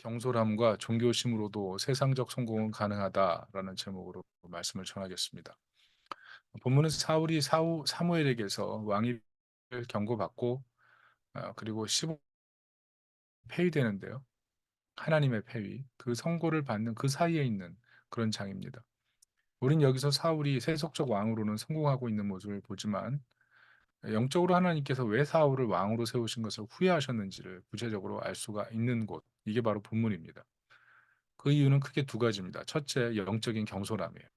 경솔함과 종교심으로도 세상적 성공은 가능하다라는 제목으로 말씀을 전하겠습니다. 본문은 사울이 사우, 사무엘에게서 왕위를 경고받고 어, 그리고 15 폐위되는데요. 하나님의 폐위, 그 선고를 받는 그 사이에 있는 그런 장입니다. 우린 여기서 사울이 세속적 왕으로는 성공하고 있는 모습을 보지만 영적으로 하나님께서 왜 사울을 왕으로 세우신 것을 후회하셨는지를 구체적으로 알 수가 있는 곳, 이게 바로 본문입니다. 그 이유는 크게 두 가지입니다. 첫째, 영적인 경솔함이에요.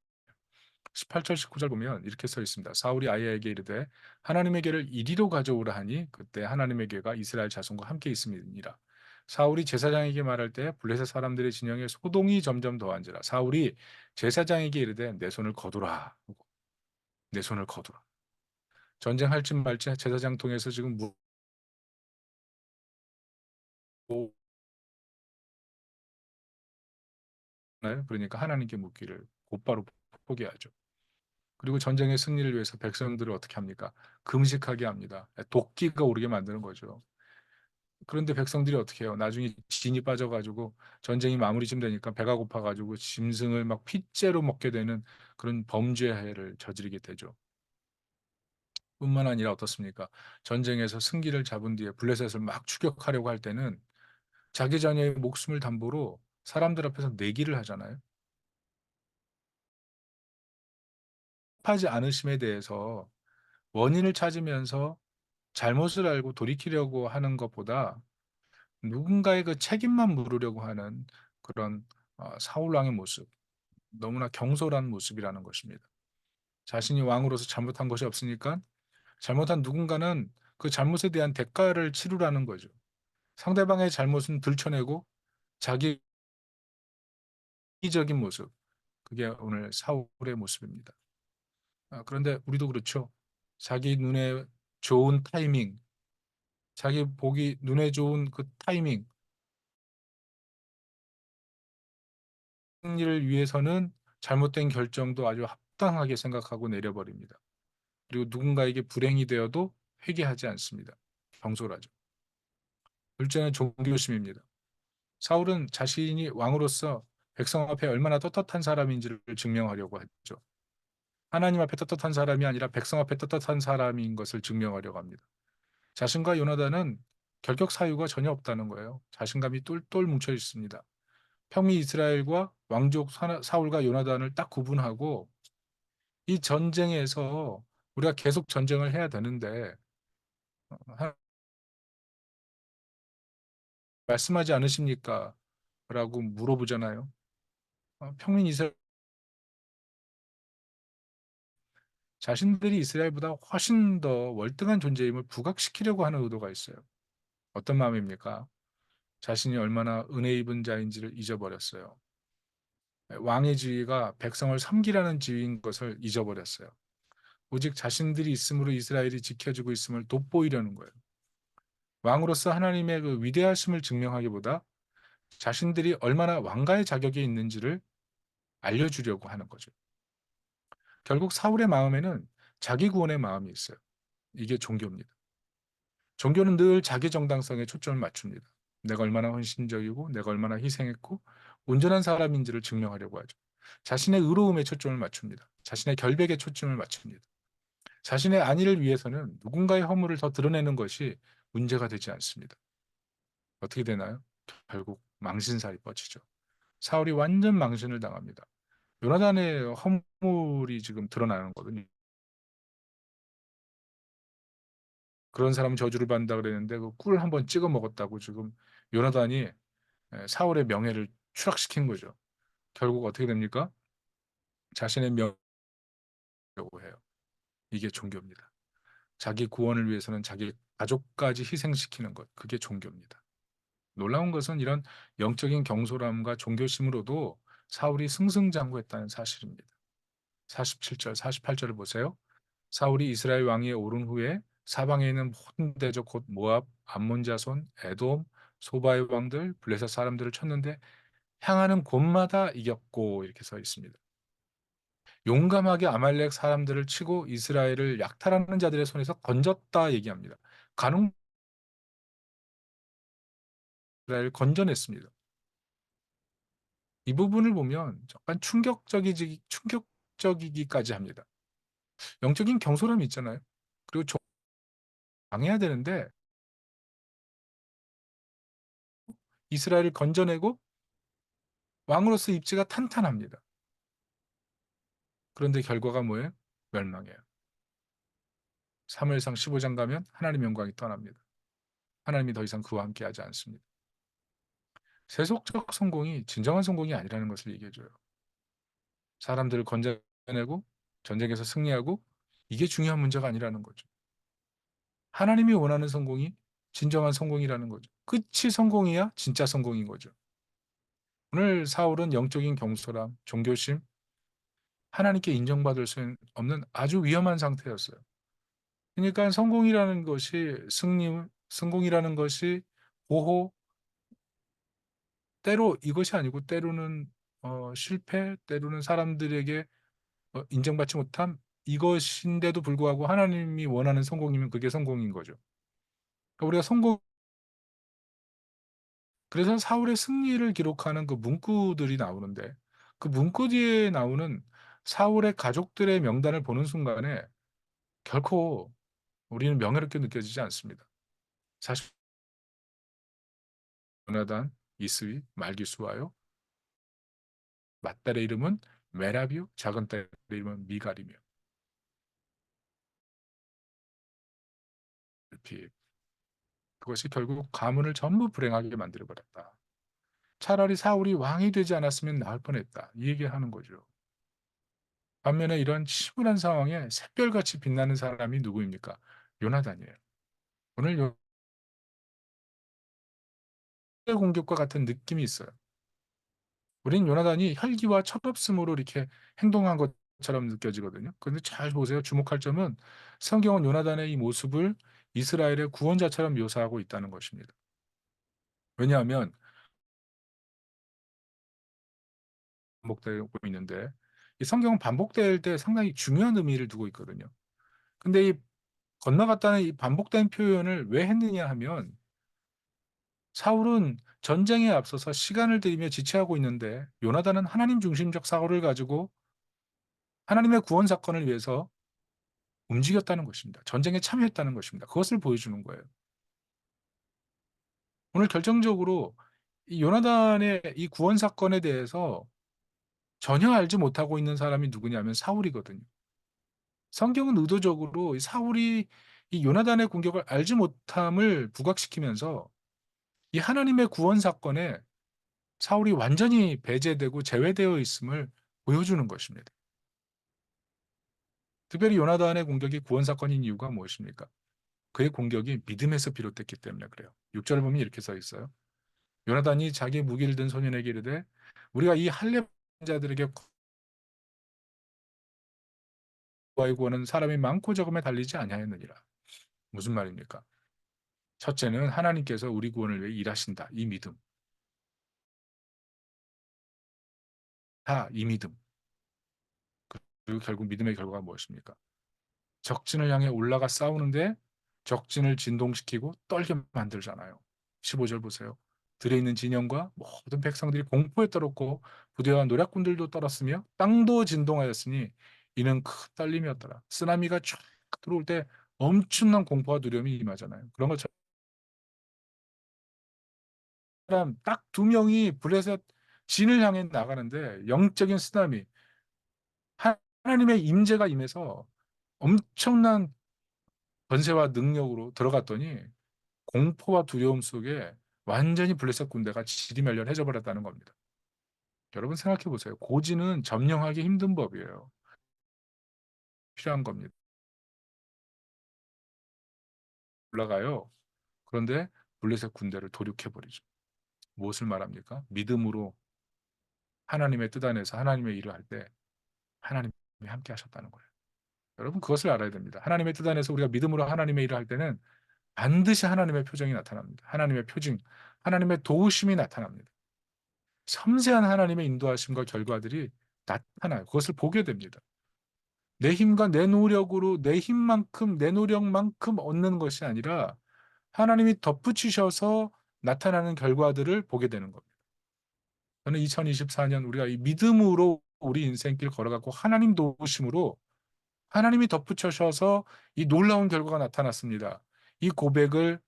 18절 19절 보면 이렇게 써 있습니다. 사울이 아이에게 이르되 하나님의 궤를 이리로 가져오라 하니 그때 하나님의 궤가 이스라엘 자손과 함께 있음이니라. 사울이 제사장에게 말할 때 블레셋 사람들의 진영에 소동이 점점 더한지라. 사울이 제사장에게 이르되 내 손을 거두라. 내 손을 거두라. 전쟁할지 말지 제사장 통해서 지금 무 그러니까 하나님께 묻기를 곧바로 포기하죠. 그리고 전쟁의 승리를 위해서 백성들을 어떻게 합니까? 금식하게 합니다. 도끼가 오르게 만드는 거죠. 그런데 백성들이 어떻게 해요? 나중에 진이 빠져가지고 전쟁이 마무리쯤 되니까 배가 고파가지고 짐승을 막 핏째로 먹게 되는 그런 범죄를 저지르게 되죠. 뿐만 아니라 어떻습니까? 전쟁에서 승기를 잡은 뒤에 블레셋을 막 추격하려고 할 때는 자기 자녀의 목숨을 담보로 사람들 앞에서 내기를 하잖아요. 하지 않으심에 대해서 원인을 찾으면서 잘못을 알고 돌이키려고 하는 것보다 누군가의 그 책임만 물으려고 하는 그런 어, 사울 왕의 모습, 너무나 경솔한 모습이라는 것입니다. 자신이 왕으로서 잘못한 것이 없으니까 잘못한 누군가는 그 잘못에 대한 대가를 치르라는 거죠. 상대방의 잘못은 들춰내고 자기 이적인 모습, 그게 오늘 사울의 모습입니다. 아, 그런데 우리도 그렇죠. 자기 눈에 좋은 타이밍, 자기 보기 눈에 좋은 그 타이밍, 승리를 위해서는 잘못된 결정도 아주 합당하게 생각하고 내려버립니다. 그리고 누군가에게 불행이 되어도 회개하지 않습니다. 경솔하죠. 둘째는 종교심입니다. 사울은 자신이 왕으로서 백성 앞에 얼마나 떳떳한 사람인지를 증명하려고 했죠. 하나님 앞에 떳떳한 사람이 아니라 백성 앞에 떳떳한 사람인 것을 증명하려고 합니다. 자신과 요나단은 결격 사유가 전혀 없다는 거예요. 자신감이 똘똘 뭉쳐 있습니다. 평미 이스라엘과 왕족 사울과 요나단을 딱 구분하고 이 전쟁에서 우리가 계속 전쟁을 해야 되는데 어, 말씀하지 않으십니까? 라고 물어보잖아요. 어, 평민 이스라엘 자신들이 이스라엘보다 훨씬 더 월등한 존재임을 부각시키려고 하는 의도가 있어요. 어떤 마음입니까? 자신이 얼마나 은혜 입은 자인지를 잊어버렸어요. 왕의 지위가 백성을 섬기라는 지위인 것을 잊어버렸어요. 오직 자신들이 있음으로 이스라엘이 지켜지고 있음을 돋보이려는 거예요. 왕으로서 하나님의 그 위대하심을 증명하기보다 자신들이 얼마나 왕가의 자격이 있는지를 알려주려고 하는 거죠. 결국 사울의 마음에는 자기 구원의 마음이 있어요. 이게 종교입니다. 종교는 늘 자기 정당성에 초점을 맞춥니다. 내가 얼마나 헌신적이고 내가 얼마나 희생했고 온전한 사람인지를 증명하려고 하죠. 자신의 의로움에 초점을 맞춥니다. 자신의 결백에 초점을 맞춥니다. 자신의 안위를 위해서는 누군가의 허물을 더 드러내는 것이 문제가 되지 않습니다. 어떻게 되나요? 결국 망신살이 뻗치죠. 사울이 완전 망신을 당합니다. 요나단의 허물이 지금 드러나는 거거든요. 그런 사람은 저주를 받는다 그랬는데 그 꿀 한 번 찍어 먹었다고 지금 요나단이 사울의 명예를 추락시킨 거죠. 결국 어떻게 됩니까? 자신의 명예라고 해요. 이게 종교입니다. 자기 구원을 위해서는 자기 가족까지 희생시키는 것, 그게 종교입니다. 놀라운 것은 이런 영적인 경솔함과 종교심으로도 사울이 승승장구했다는 사실입니다. 47절, 48절을 보세요. 사울이 이스라엘 왕위에 오른 후에 사방에 있는 모든 대적 곧 모압, 암몬 자손, 에돔, 소바의 왕들, 블레셋 사람들을 쳤는데 향하는 곳마다 이겼고 이렇게 써 있습니다. 용감하게 아말렉 사람들을 치고 이스라엘을 약탈하는 자들의 손에서 건졌다 얘기합니다. 가능 이스라엘 건져냈습니다. 이 부분을 보면 약간 충격적이지 충격적이기까지 합니다. 영적인 경솔함이 있잖아요. 그리고 종 당해야 되는데 이스라엘을 건져내고 왕으로서 입지가 탄탄합니다. 그런데 결과가 뭐예요? 멸망해요. 사무엘상 15장 가면 하나님의 영광이 떠납니다. 하나님이 더 이상 그와 함께 하지 않습니다. 세속적 성공이 진정한 성공이 아니라는 것을 얘기해줘요. 사람들을 건져내고 전쟁에서 승리하고 이게 중요한 문제가 아니라는 거죠. 하나님이 원하는 성공이 진정한 성공이라는 거죠. 끝이 성공이야 진짜 성공인 거죠. 오늘 사울은 영적인 경솔함, 종교심, 하나님께 인정받을 수 없는 아주 위험한 상태였어요. 그러니까 성공이라는 것이 승리, 성공이라는 것이 보호, 때로 이것이 아니고 때로는 어, 실패, 때로는 사람들에게 어, 인정받지 못함 이것인데도 불구하고 하나님이 원하는 성공이면 그게 성공인 거죠. 그러니까 우리가 성공 그래서 사울의 승리를 기록하는 그 문구들이 나오는데 그 문구 뒤에 나오는 사울의 가족들의 명단을 보는 순간에 결코 우리는 명예롭게 느껴지지 않습니다. 사실 요나단, 이스위, 말기수와요. 맏딸의 이름은 메라비오, 작은 딸의 이름은 미갈이며 그것이 결국 가문을 전부 불행하게 만들어버렸다. 차라리 사울이 왕이 되지 않았으면 나을 뻔했다. 이 얘기를 하는 거죠. 반면에 이런 치밀한 상황에 샛별같이 빛나는 사람이 누구입니까? 요나단이에요. 오늘 요 공격과 같은 느낌이 있어요. 우린 요나단이 혈기와 철없음으로 이렇게 행동한 것처럼 느껴지거든요. 그런데 잘 보세요. 주목할 점은 성경은 요나단의 이 모습을 이스라엘의 구원자처럼 묘사하고 있다는 것입니다. 왜냐하면 반복되고 있는데 이 성경은 반복될 때 상당히 중요한 의미를 두고 있거든요. 근데 이 건너갔다는 이 반복된 표현을 왜 했느냐 하면 사울은 전쟁에 앞서서 시간을 들이며 지체하고 있는데 요나단은 하나님 중심적 사고를 가지고 하나님의 구원 사건을 위해서 움직였다는 것입니다. 전쟁에 참여했다는 것입니다. 그것을 보여주는 거예요. 오늘 결정적으로 이 요나단의 이 구원 사건에 대해서 전혀 알지 못하고 있는 사람이 누구냐면 사울이거든요. 성경은 의도적으로 사울이 이 요나단의 공격을 알지 못함을 부각시키면서 이 하나님의 구원 사건에 사울이 완전히 배제되고 제외되어 있음을 보여주는 것입니다. 특별히 요나단의 공격이 구원 사건인 이유가 무엇입니까? 그의 공격이 믿음에서 비롯됐기 때문에 그래요. 6절을 보면 이렇게 써 있어요. 요나단이 자기 무기를 든 소년에게 이르되 우리가 이 할례 자들에게 구하여 구하는 사람이 많고 적음에 달리지 아니하였느니라. 무슨 말입니까? 첫째는 하나님께서 우리 구원을 위해 일하신다. 이 믿음. 다 이 믿음. 그리고 결국 믿음의 결과가 무엇입니까? 적진을 향해 올라가 싸우는데 적진을 진동시키고 떨게 만들잖아요. 15절 보세요. 들에 있는 진영과 모든 백성들이 공포에 떨었고 부대와 노략군들도 떨었으며 땅도 진동하였으니 이는 큰 떨림이었더라. 쓰나미가 쫙 들어올 때 엄청난 공포와 두려움이 임하잖아요. 그런 것처럼 사람 딱 두 명이 불에서 진을 향해 나가는데 영적인 쓰나미 하나님의 임재가 임해서 엄청난 권세와 능력으로 들어갔더니 공포와 두려움 속에 완전히 블레셋 군대가 지리멸렬해져 버렸다는 겁니다. 여러분 생각해 보세요. 고지는 점령하기 힘든 법이에요. 필요한 겁니다. 올라가요. 그런데 블레셋 군대를 도륙해 버리죠. 무엇을 말합니까? 믿음으로 하나님의 뜻 안에서 하나님의 일을 할 때 하나님이 함께 하셨다는 거예요. 여러분 그것을 알아야 됩니다. 하나님의 뜻 안에서 우리가 믿음으로 하나님의 일을 할 때는 반드시 하나님의 표정이 나타납니다. 하나님의 표징, 하나님의 도우심이 나타납니다. 섬세한 하나님의 인도하심과 결과들이 나타나요. 그것을 보게 됩니다. 내 힘과 내 노력으로 내 힘만큼 내 노력만큼 얻는 것이 아니라 하나님이 덧붙이셔서 나타나는 결과들을 보게 되는 겁니다. 저는 2024년 우리가 이 믿음으로 우리 인생길 걸어가고 하나님 도우심으로 하나님이 덧붙여셔서 이 놀라운 결과가 나타났습니다. 이 고백을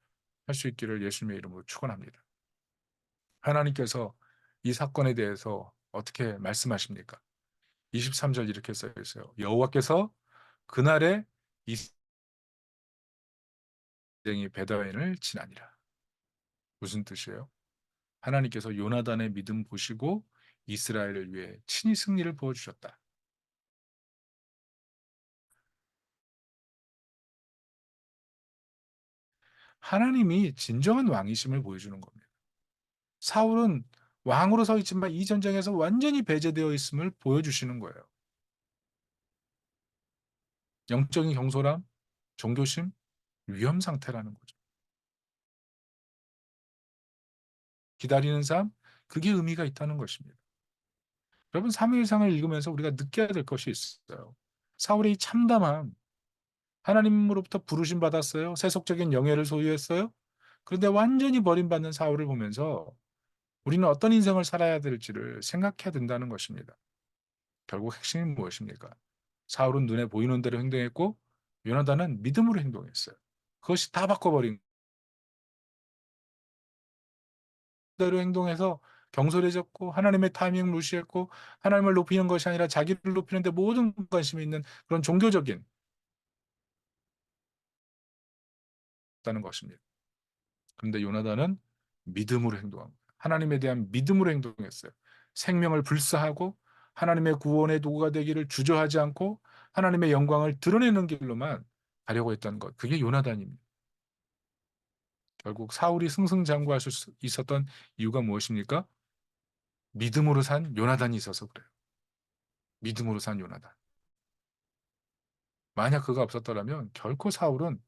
할 수 있기를 예수님의 이름으로 축원합니다. 하나님께서 이 사건에 대해서 어떻게 말씀하십니까? 23절 이렇게 써 있어요. 여호와께서 그날에 이생이 베다인을 지나니라. 무슨 뜻이에요? 하나님께서 요나단의 믿음 보시고 이스라엘을 위해 친히 승리를 부어주셨다. 하나님이 진정한 왕이심을 보여주는 겁니다. 사울은 왕으로 서 있지만 이 전쟁에서 완전히 배제되어 있음을 보여주시는 거예요. 영적인 경솔함, 종교심, 위험 상태라는 거죠. 기다리는 삶, 그게 의미가 있다는 것입니다. 여러분 사무엘상을 읽으면서 우리가 느껴야 될 것이 있어요. 사울의 참담함, 하나님으로부터 부르심 받았어요. 세속적인 영예를 소유했어요. 그런데 완전히 버림받는 사울을 보면서 우리는 어떤 인생을 살아야 될지를 생각해야 된다는 것입니다. 결국 핵심이 무엇입니까? 사울은 눈에 보이는 대로 행동했고 요나단은 믿음으로 행동했어요. 그것이 다 바꿔버린 대로 행동해서 경솔해졌고 하나님의 타이밍을 무시했고 하나님을 높이는 것이 아니라 자기를 높이는데 모든 관심이 있는 그런 종교적인 다는 것입니다. 그런데 요나단은 믿음으로 행동한 거예요. 하나님에 대한 믿음으로 행동했어요. 생명을 불사하고 하나님의 구원의 도구가 되기를 주저하지 않고 하나님의 영광을 드러내는 길로만 가려고 했던 것. 그게 요나단입니다. 결국 사울이 승승장구할 수 있었던 이유가 무엇입니까? 믿음으로 산 요나단이 있어서 그래요. 믿음으로 산 요나단. 만약 그가 없었더라면 결코 사울은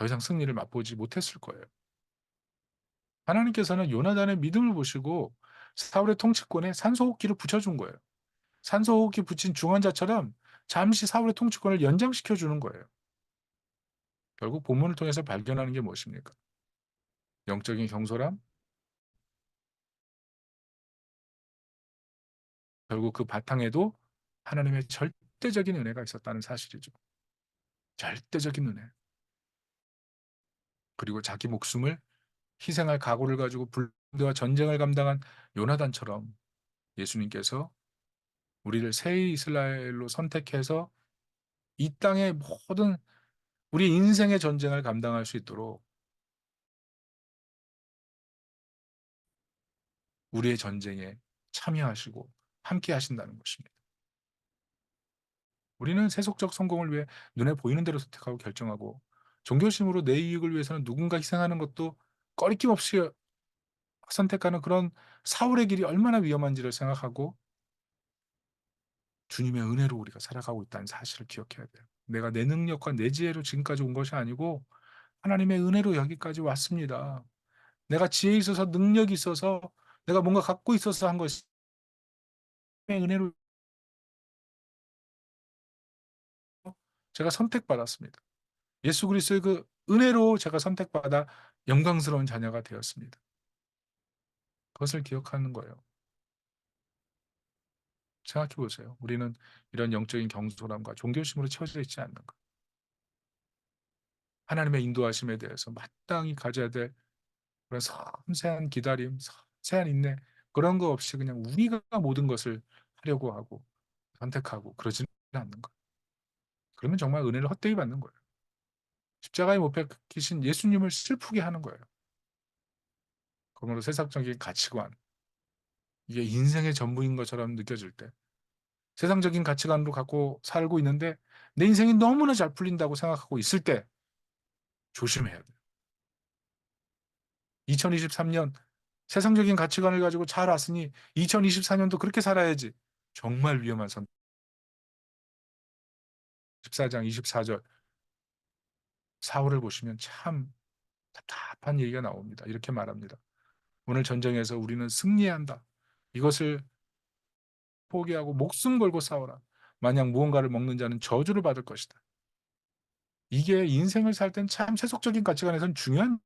더 이상 승리를 맛보지 못했을 거예요. 하나님께서는 요나단의 믿음을 보시고 사울의 통치권에 산소호흡기를 붙여준 거예요. 산소호흡기 붙인 중환자처럼 잠시 사울의 통치권을 연장시켜 주는 거예요. 결국 본문을 통해서 발견하는 게 무엇입니까? 영적인 경솔함, 결국 그 바탕에도 하나님의 절대적인 은혜가 있었다는 사실이죠. 절대적인 은혜. 그리고 자기 목숨을 희생할 각오를 가지고 불대와 전쟁을 감당한 요나단처럼 예수님께서 우리를 새 이스라엘로 선택해서 이 땅의 모든 우리 인생의 전쟁을 감당할 수 있도록 우리의 전쟁에 참여하시고 함께 하신다는 것입니다. 우리는 세속적 성공을 위해 눈에 보이는 대로 선택하고 결정하고 종교심으로 내 이익을 위해서는 누군가 희생하는 것도 꺼리낌 없이 선택하는 그런 사울의 길이 얼마나 위험한지를 생각하고 주님의 은혜로 우리가 살아가고 있다는 사실을 기억해야 돼요. 내가 내 능력과 내 지혜로 지금까지 온 것이 아니고 하나님의 은혜로 여기까지 왔습니다. 내가 지혜 있어서 능력이 있어서 내가 뭔가 갖고 있어서 한 것이 은혜로 제가 선택받았습니다. 예수 그리스도의 그 은혜로 제가 선택받아 영광스러운 자녀가 되었습니다. 그것을 기억하는 거예요. 생각해 보세요. 우리는 이런 영적인 경솔함과 종교심으로 채워져 있지 않는 것. 하나님의 인도하심에 대해서 마땅히 가져야 될 그런 섬세한 기다림, 섬세한 인내 그런 거 없이 그냥 우리가 모든 것을 하려고 하고 선택하고 그러지는 않는 것. 그러면 정말 은혜를 헛되이 받는 거예요. 십자가에 못 박히신 예수님을 슬프게 하는 거예요. 그러므로 세상적인 가치관, 이게 인생의 전부인 것처럼 느껴질 때 세상적인 가치관으로 갖고 살고 있는데 내 인생이 너무나 잘 풀린다고 생각하고 있을 때 조심해야 돼요. 2023년 세상적인 가치관을 가지고 잘 왔으니 2024년도 그렇게 살아야지. 정말 위험한 선. 14장 24절 사울을 보시면 참 답답한 얘기가 나옵니다. 이렇게 말합니다. 오늘 전쟁에서 우리는 승리한다. 이것을 포기하고 목숨 걸고 싸워라. 만약 무언가를 먹는 자는 저주를 받을 것이다. 이게 인생을 살 땐 참 세속적인 가치관에선 중요한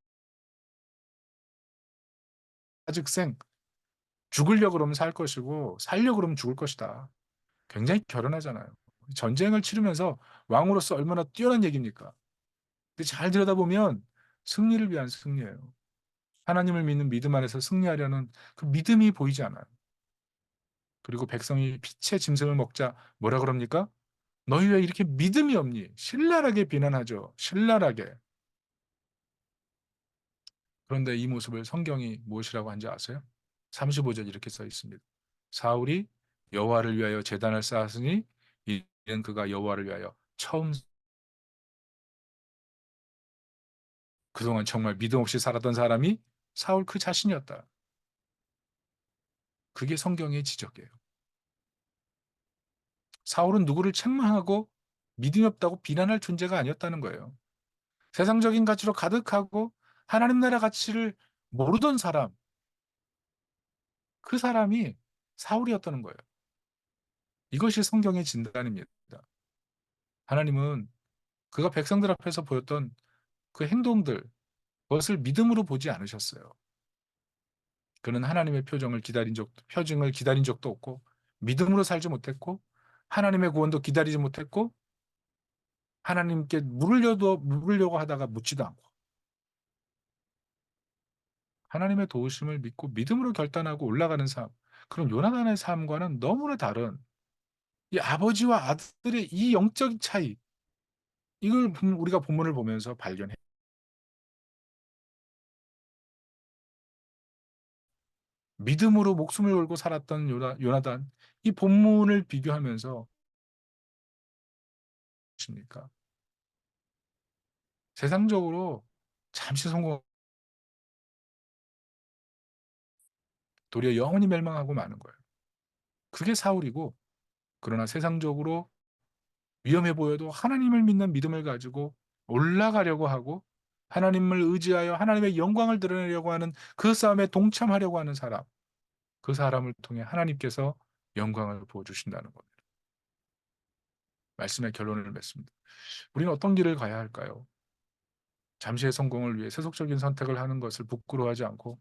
아직생 죽으려 그러면 살 것이고 살려 그러면 죽을 것이다. 굉장히 결연하잖아요. 전쟁을 치르면서 왕으로서 얼마나 뛰어난 얘기입니까? 근데 잘 들여다보면 승리를 위한 승리예요. 하나님을 믿는 믿음 안에서 승리하려는 그 믿음이 보이지 않아요. 그리고 백성이 빛의 짐승을 먹자 뭐라 그럽니까? 너희 왜 이렇게 믿음이 없니? 신랄하게 비난하죠. 신랄하게. 그런데 이 모습을 성경이 무엇이라고 한지 아세요? 35절 이렇게 써 있습니다. 사울이 여호와를 위하여 제단을 쌓았으니 이는 그가 여호와를 위하여 처음 그동안 정말 믿음 없이 살았던 사람이 사울 그 자신이었다. 그게 성경의 지적이에요. 사울은 누구를 책망하고 믿음이 없다고 비난할 존재가 아니었다는 거예요. 세상적인 가치로 가득하고 하나님 나라 가치를 모르던 사람, 그 사람이 사울이었다는 거예요. 이것이 성경의 진단입니다. 하나님은 그가 백성들 앞에서 보였던 그 행동들, 그것을 믿음으로 보지 않으셨어요. 그는 하나님의 표정을 기다린 적, 표징을 기다린 적도 없고, 믿음으로 살지 못했고, 하나님의 구원도 기다리지 못했고, 하나님께 물으려도, 물으려고 하다가 묻지도 않고, 하나님의 도우심을 믿고 믿음으로 결단하고 올라가는 삶, 그런 요나단의 삶과는 너무나 다른 이 아버지와 아들의 이 영적 차이, 이걸 우리가 본문을 보면서 발견해. 믿음으로 목숨을 걸고 살았던 요나, 요나단, 이 본문을 비교하면서 십니까? 세상적으로 잠시 성공 도리어 영원히 멸망하고 마는 거예요. 그게 사울이고 그러나 세상적으로 위험해 보여도 하나님을 믿는 믿음을 가지고 올라가려고 하고 하나님을 의지하여 하나님의 영광을 드러내려고 하는 그 싸움에 동참하려고 하는 사람 그 사람을 통해 하나님께서 영광을 부어주신다는 겁니다. 말씀의 결론을 맺습니다. 우리는 어떤 길을 가야 할까요? 잠시의 성공을 위해 세속적인 선택을 하는 것을 부끄러워하지 않고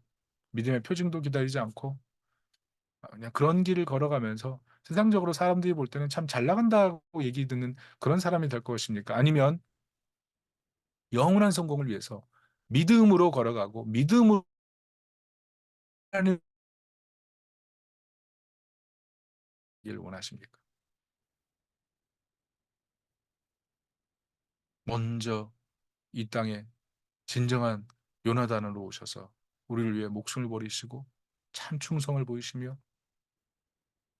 믿음의 표징도 기다리지 않고 아, 그냥 그런 길을 걸어가면서 세상적으로 사람들이 볼 때는 참 잘 나간다고 얘기 듣는 그런 사람이 될 것입니까? 아니면 영원한 성공을 위해서 믿음으로 걸어가고 믿음으로 하는 길 원하십니까? 먼저 이 땅에 진정한 요나단으로 오셔서 우리를 위해 목숨을 버리시고 참 충성을 보이시며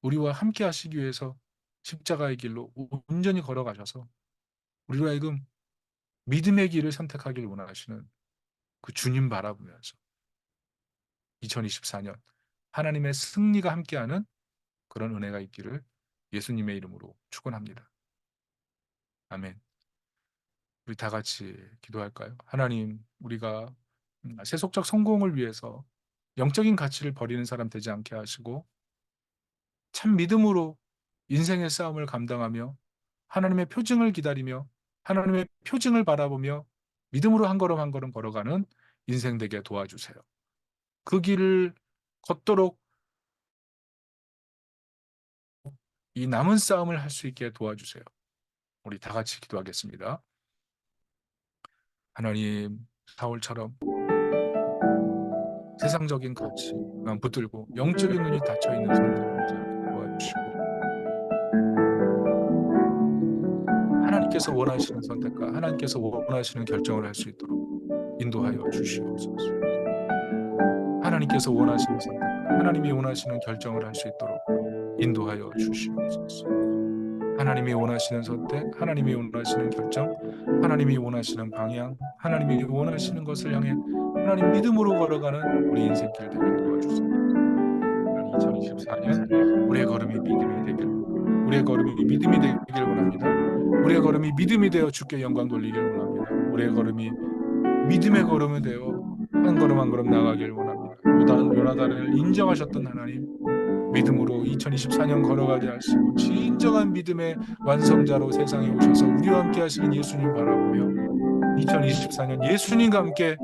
우리와 함께 하시기 위해서 십자가의 길로 온전히 걸어가셔서 우리로 하여금 믿음의 길을 선택하길 원하시는 그 주님 바라보면서 2024년 하나님의 승리가 함께하는 그런 은혜가 있기를 예수님의 이름으로 축원합니다. 아멘. 우리 다 같이 기도할까요? 하나님, 우리가 음, 세속적 성공을 위해서 영적인 가치를 버리는 사람 되지 않게 하시고 참 믿음으로 인생의 싸움을 감당하며 하나님의 표징을 기다리며 하나님의 표징을 바라보며 믿음으로 한 걸음 한 걸음 걸어가는 인생 되게 도와주세요. 그 길을 걷도록 이 남은 싸움을 할 수 있게 도와주세요. 우리 다 같이 기도하겠습니다. 하나님, 사울처럼 세상적인 가치만 붙들고 영적인 눈이 닫혀 있는 사람들을 도와주시고 하나님께서 원하시는 선택과 하나님께서 원하시는 결정을 할 수 있도록 인도하여 주시옵소서. 하나님께서 원하시는 선택과 하나님이 원하시는 결정을 할 수 있도록 인도하여 주시옵소서. 하나님이 원하시는 선택, 하나님이 원하시는 결정, 하나님이 원하시는 방향, 하나님이 원하시는 것을 향해 하나님 믿음으로 걸어가는 우리 인생길 되길 도와주세요. 2024년 우리의 걸음이 믿음이 되길, 우리의 걸음이 믿음이 되길 원합니다. 우리의 걸음이 믿음이 되어 주께 영광 돌리길 원합니다. 우리의 걸음이 믿음의 걸음이 되어 한 걸음 한 걸음 나가길 원합니다. 요나단을 인정하셨던 하나님 믿음으로 2024년 걸어가게 하시고 진정한 믿음의 완성자로 세상에 오셔서 우리와 함께 하시는 예수님 바라보며 2024년 예수님과 함께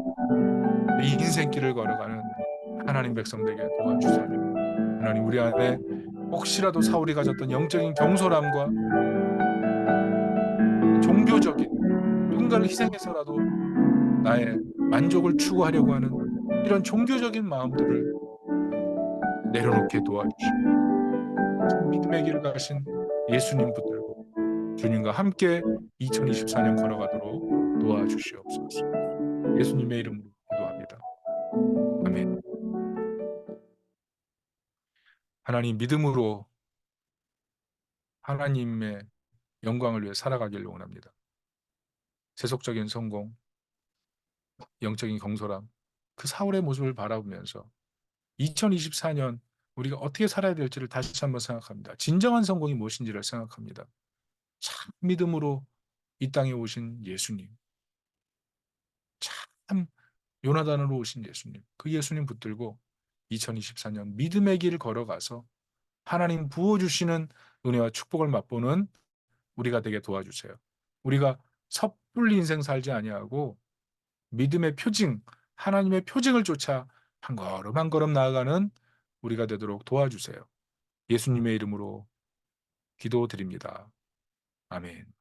이 인생길을 걸어가는 하나님 백성 되게 도와주세요. 하나님 우리 안에 혹시라도 사울이 가졌던 영적인 경솔함과 종교적인 누군가를 희생해서라도 나의 만족을 추구하려고 하는 이런 종교적인 마음들을 내려놓게 도와주시고 믿음의 길을 가신 예수님 붙들고 주님과 함께 2024년 걸어가도록 도와주시옵소서. 예수님의 이름으로 기도합니다. 아멘. 하나님 믿음으로 하나님의 영광을 위해 살아가기를 원합니다. 세속적인 성공, 영적인 경솔함, 그 사울의 모습을 바라보면서 2024년 우리가 어떻게 살아야 될지를 다시 한번 생각합니다. 진정한 성공이 무엇인지를 생각합니다. 참 믿음으로 이 땅에 오신 예수님. 참 요나단으로 오신 예수님. 그 예수님 붙들고 2024년 믿음의 길을 걸어가서 하나님 부어주시는 은혜와 축복을 맛보는 우리가 되게 도와주세요. 우리가 섣불리 인생 살지 아니하고 믿음의 표징, 하나님의 표징을 쫓아 한 걸음 한 걸음 나아가는 우리가 되도록 도와주세요. 예수님의 이름으로 기도드립니다. 아멘.